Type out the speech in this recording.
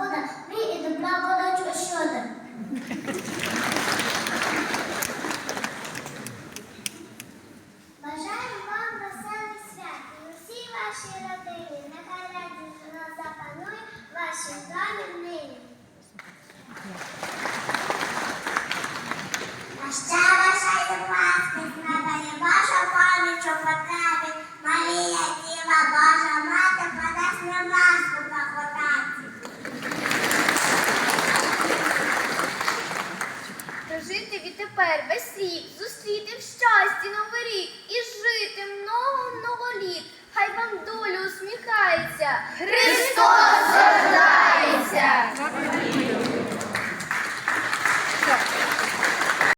господа, ми і добра вода ощода. Бажаю вам веселих свят і усій вашій родині. Нехай радість нас запанує ваші домі нині. Відтепер весь рік, зустріти в щасті новий рік і жити много-много літ. Хай вам доля усміхається.